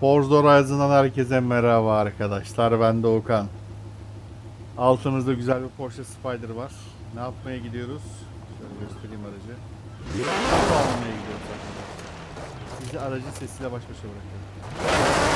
Forza Horizon'dan herkese merhaba arkadaşlar. Ben Doğukan. Altımızda güzel bir Porsche Spider var. Ne yapmaya gidiyoruz? Şöyle göstereyim aracı. Araba almaya gidiyoruz arkadaşlar. Sizi aracın sesiyle baş başa bırakıyorum.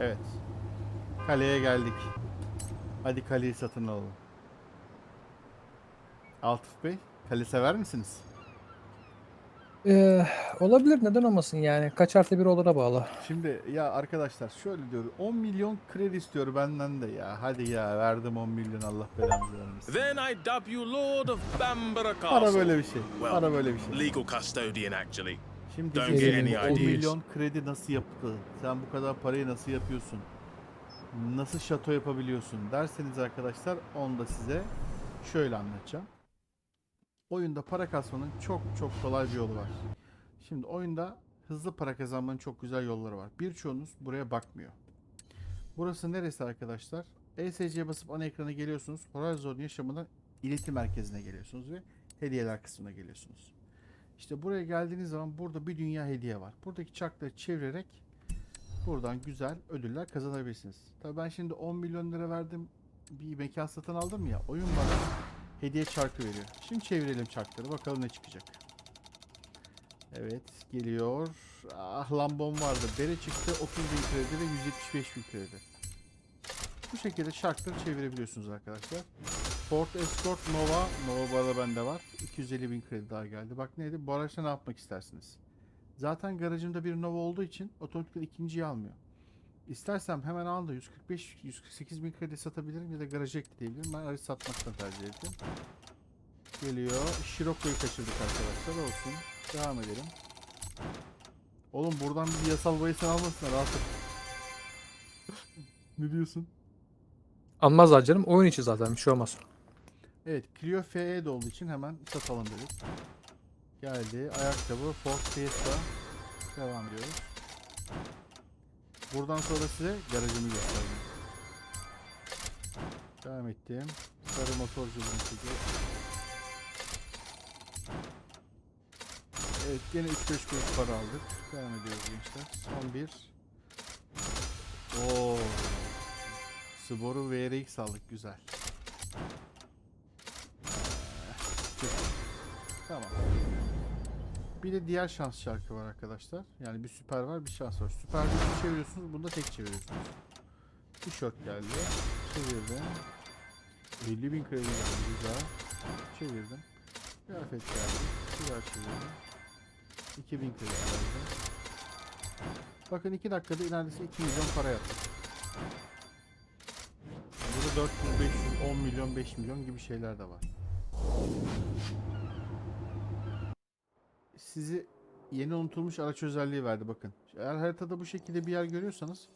Evet. Kaleye geldik. Hadi kaleyi satın alalım. Altıf Bey, kale sever misiniz? Ee, olabilir neden olmasın yani. Kaç artı bir olura bağlı. Şimdi ya arkadaşlar şöyle diyor 10 milyon kredi istiyor benden de ya. Hadi ya verdim 10 milyon Allah belanızı vermesin. Then I dub you Lord of Bambara Castle. Para böyle bir şey. Para böyle bir şey. Legal custodian, actually. Şimdi Don't get any 10 ideas. milyon kredi nasıl yaptı? Sen bu kadar parayı nasıl yapıyorsun? Nasıl şato yapabiliyorsun derseniz arkadaşlar onu da size şöyle anlatacağım. Oyunda para kasmanın çok çok kolay bir yolu var. Şimdi oyunda hızlı para kazanmanın çok güzel yolları var. Birçoğunuz buraya bakmıyor. Burası neresi arkadaşlar? ESC'ye basıp ana ekrana geliyorsunuz. Horizon yaşamından iletim merkezine geliyorsunuz ve hediyeler kısmına geliyorsunuz. İşte buraya geldiğiniz zaman burada bir dünya hediye var. Buradaki çarkları çevirerek buradan güzel ödüller kazanabilirsiniz. Tabii ben şimdi 10 milyon lira verdim bir mekan satın aldım ya oyun bana hediye çarkı veriyor. Şimdi çevirelim çarkları bakalım ne çıkacak. Evet geliyor. Ah lambom vardı. Bere çıktı 30 bin kredi ve 175 bin kredi. Bu şekilde şarkları çevirebiliyorsunuz arkadaşlar. Ford Escort Nova. Nova bu arada bende var. 250 bin kredi daha geldi. Bak neydi? Bu araçla ne yapmak istersiniz? Zaten garajımda bir Nova olduğu için otomatikman ikinciyi almıyor. İstersem hemen anında 145 148 bin kredi satabilirim ya da garaja ekleyebilirim. Ben aracı satmaktan tercih ettim. Geliyor. Scirocco'yu kaçırdık arkadaşlar. Olsun. Devam edelim. Oğlum buradan bir yasal bayısan almasınlar artık. ne diyorsun? Almazlar canım. Oyun içi zaten bir şey olmaz. Evet, Clio FE de olduğu için hemen satalım dedik. Geldi. Ayakkabı Ford Fiesta. Devam ediyoruz. Buradan sonra size garajımı göstereyim. Devam ettim. Sarı motorculuğunu çekiyoruz. Evet, gene 3-5 kuruş para aldık. Devam ediyoruz gençler. Son bir. Oo. Subaru VRX aldık güzel. Bir de diğer şans şarkı var arkadaşlar. Yani bir süper var bir şans var. Süper bir çeviriyorsunuz. Bunda tek çeviriyorsunuz. Tişört geldi. Çevirdim. 50 bin kredi geldi. Güzel. Çevirdim. Kıyafet geldi. Güzel çevirdim. 2000 kredi geldi. Bakın 2 dakikada neredeyse 2 milyon para yaptık. Burada 400, 500, 10 milyon, 5 milyon gibi şeyler de var. Sizi yeni unutulmuş araç özelliği verdi bakın. Eğer haritada bu şekilde bir yer görüyorsanız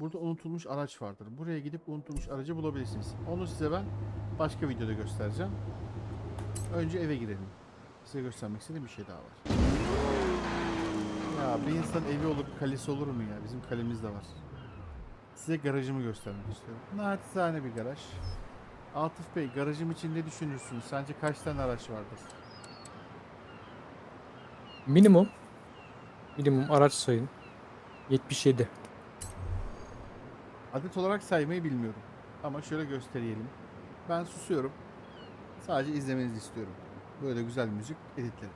burada unutulmuş araç vardır. Buraya gidip unutulmuş aracı bulabilirsiniz. Onu size ben başka videoda göstereceğim. Önce eve girelim. Size göstermek istediğim bir şey daha var. Ya bir insan evi olur, kalesi olur mu ya? Bizim kalemiz de var. Size garajımı göstermek istiyorum. Naçizane bir garaj. Atıf Bey, garajım için ne düşünürsünüz? Sence kaç tane araç vardır? Minimum. Minimum araç sayın. 77. Adet olarak saymayı bilmiyorum. Ama şöyle gösterelim. Ben susuyorum. Sadece izlemenizi istiyorum. Böyle güzel müzik editlerim.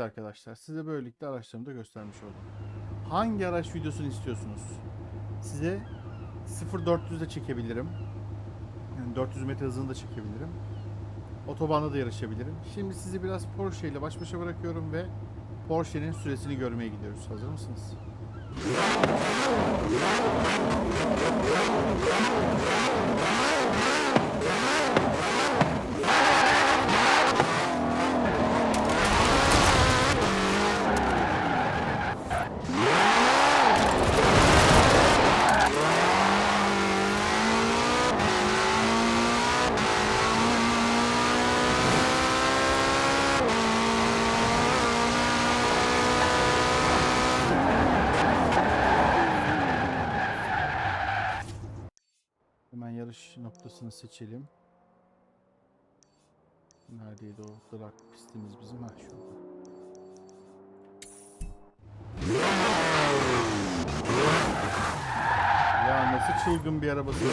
Evet arkadaşlar size böylelikle araçlarımı da göstermiş oldum. Hangi araç videosunu istiyorsunuz? Size 0-400'de çekebilirim. Yani 400 metre hızında çekebilirim. Otobanda da yarışabilirim. Şimdi sizi biraz Porsche ile baş başa bırakıyorum ve Porsche'nin süresini görmeye gidiyoruz. Hazır mısınız? Hemen yarış noktasını seçelim. Neredeydi o drag pistimiz bizim? Ha şurada. Ya nasıl çılgın bir arabası.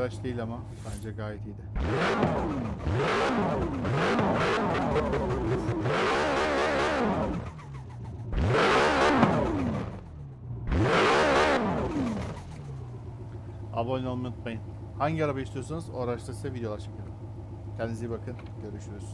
Araç değil ama bence gayet iyiydi. Abone olmayı unutmayın. Hangi araba istiyorsanız o araçta size videolar çekelim. Kendinize iyi bakın. Görüşürüz.